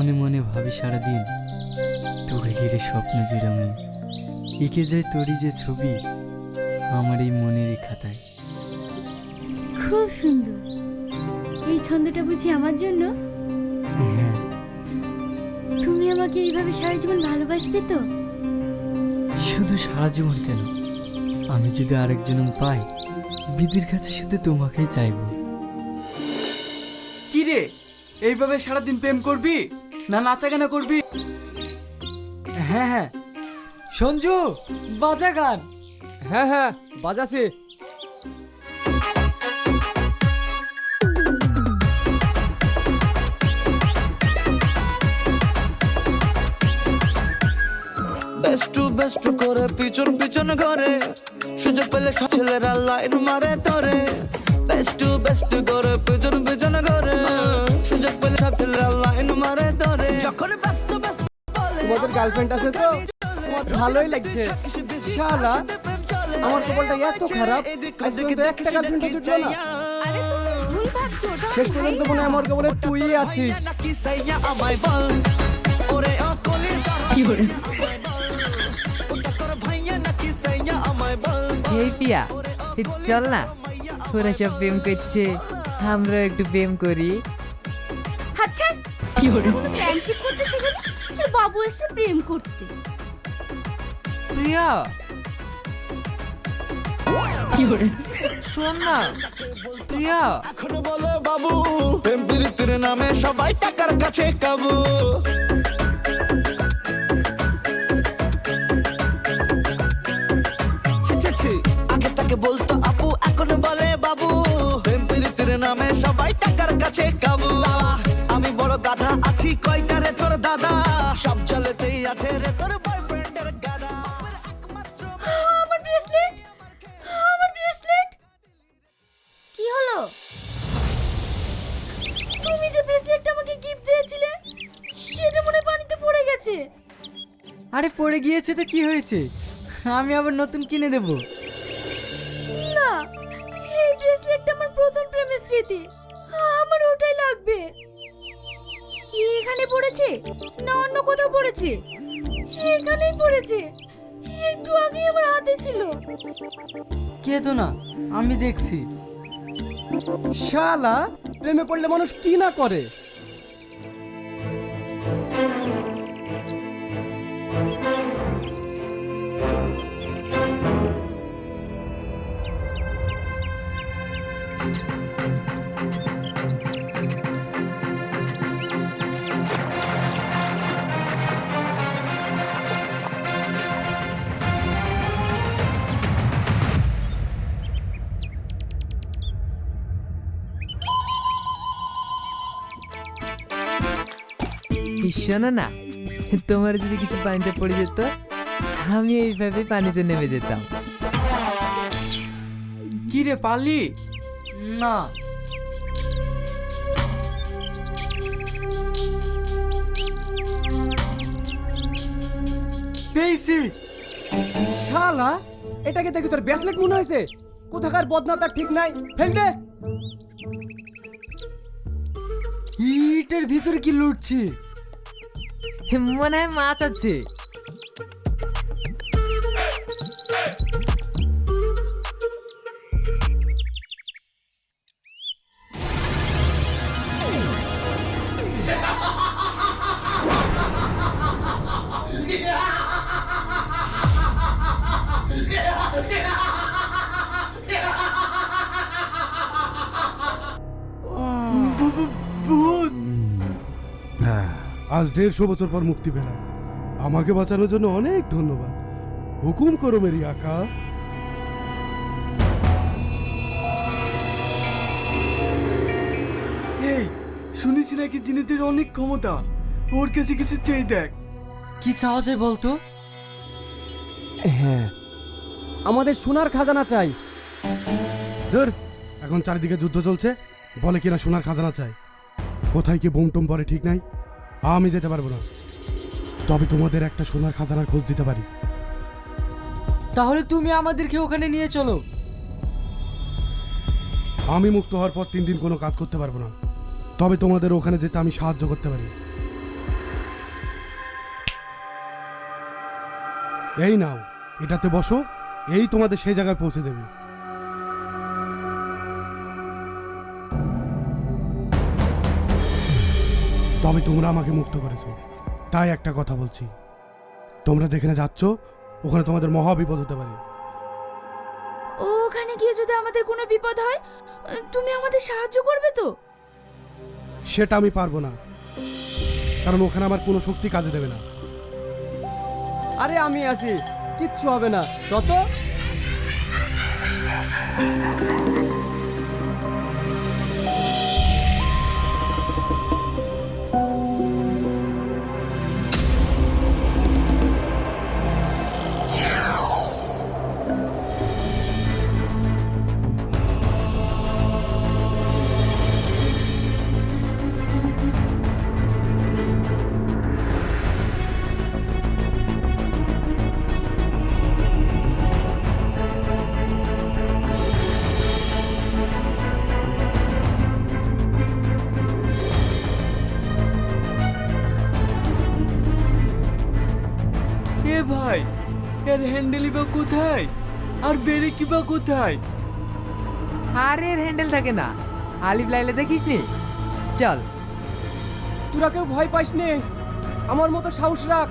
মনে মনে ভাবি সারাদিন তোকে ঘিরে স্বপ্ন জুড়ামি এঁকে যায় তোরই যে ছবি আমার এই মনের খাতায়। খুব সুন্দর। এই ছন্দটা বুঝি আমার জন্য? হ্যাঁ। তুমি আমাকে এইভাবে সারা জীবন ভালোবাসবে তো? শুধু সারা জীবন কেন? আমি যদি আরেকজন পাই বিদির কাছে শুধু তোমাকেই চাইব। কিরে এইভাবে সারাদিন প্রেম করবি? না নাচা গানা করবি? হ্যাঁ হ্যাঁ। সঞ্জু বাজা গান। হ্যাঁ হ্যাঁ বাজাছে বেস্ট বেস্ট করে পিছন পিছন করে সুযোগ পেলে সব ছেলেরা লাইন মারে তোরে। বেস্ট টু বেস্ট করে পিছন পিছন করে সুযোগ পেলে সব ছেলেরা লাইন মারে তোমাদের গার্লফ্রেন্ড আছে তো? তোমার ভালোই লাগছে। শালা আমার কপালটা এত খারাপ আজ পর্যন্ত একটা গার্লফ্রেন্ড জুটলো না। আরে তুমি ভুল ভাবছ ওটা শেষ পর্যন্ত মনে আমার কপালে তুই আছিস। নাকি সাইয়া আমায় বল ওরে ও কলি কি করে ওটা কর ভাইয়া নাকি সাইয়া আমায় বল? এই পিয়া চল না ওরা সব প্রেম করছে আমরা একটু প্রেম করি। আচ্ছা কি হলো? প্ল্যান ঠিক করতে তোর বাবু এসে প্রেম করতে। প্রিয়া! শোন না প্রিয়া! এখন বলো বাবু প্রেম প্রীতির নামে সবাই টাকার কাছে কাবু। আগে তাকে বলতো আপু এখন বলে বাবু। প্রেম প্রীতির নামে সবাই টাকার কাছে কাবু। আরে পড়ে গিয়েছে তো কি হয়েছে? আমি আবার নতুন কিনে দেব। না এই ব্রেসলেটটা আমার প্রথম প্রেমের স্মৃতি। আমার ওটাই লাগবে। কি এখানে পড়েছে? না অন্য কোথাও পড়েছে? এখানেই পড়েছে। একটু আগেই আমার হাতে ছিল। কে তো না? আমি দেখছি। শালা প্রেমে পড়লে মানুষ কি না করে? শোনো না। তোমার যদি কিছু পানিতে পড়ে যেত আমি এইভাবে পানিতে নেমে যেতাম। কি রে পালি না। পেয়েছি। শালা এটাকে দেখি তোর ব্রেসলেট মনে হয়েছে? কোথাকার বদনা তার ঠিক নাই। ফেল দে। ইটের ভিতরে কি লুটছি? মনে হয় মাছ আছে। আজ দেড়শো বছর পর মুক্তি পেলাম। আমাকে বাঁচানোর জন্য অনেক ধন্যবাদ। হুকুম করো মেরি আকা। এই শুনেছি নাকি জিনেদের অনেক ক্ষমতা। ওর কাছে কিছু চেয়ে দেখ। কি চাওয়া যায় বলতো? হ্যাঁ আমাদের সোনার খাজানা চাই। ধর এখন চারিদিকে যুদ্ধ চলছে। বলে কিনা সোনার খাজানা চাই। কোথায় কি বোম টোম পরে ঠিক নাই? আমি যেতে পারব না। তবে তোমাদের একটা সোনার খাজানার খোঁজ দিতে পারি। তাহলে তুমি আমাদেরকে ওখানে নিয়ে চলো। আমি মুক্ত হওয়ার পর তিন দিন কোনো কাজ করতে পারব না। তবে তোমাদের ওখানে যেতে আমি সাহায্য করতে পারি। এই নাও এটাতে বসো এই তোমাদের সেই জায়গায় পৌঁছে দেবে। তবে তোমরা আমাকে মুক্ত করেছ। তাই একটা কথা বলছি। তোমরা যেখানে যাচ্ছ ওখানে তোমাদের মহা বিপদ হতে পারে। ওখানে গিয়ে যদি আমাদের কোনো বিপদ হয় তুমি আমাদের সাহায্য করবে তো? সেটা আমি পারব না। কারণ ওখানে আমার কোনো শক্তি কাজে দেবে না। আরে আমি আছি কিচ্ছু হবে না। যত। এর হ্যান্ডেলই বা কোথায়? আর বেরেকি বা কোথায়? আরে এর হ্যান্ডেল থাকে না। আলিফ লাইলে দেখিস নি? চল। তোরা কেউ ভয় পাইস নে। আমার মতো সাহস রাখ।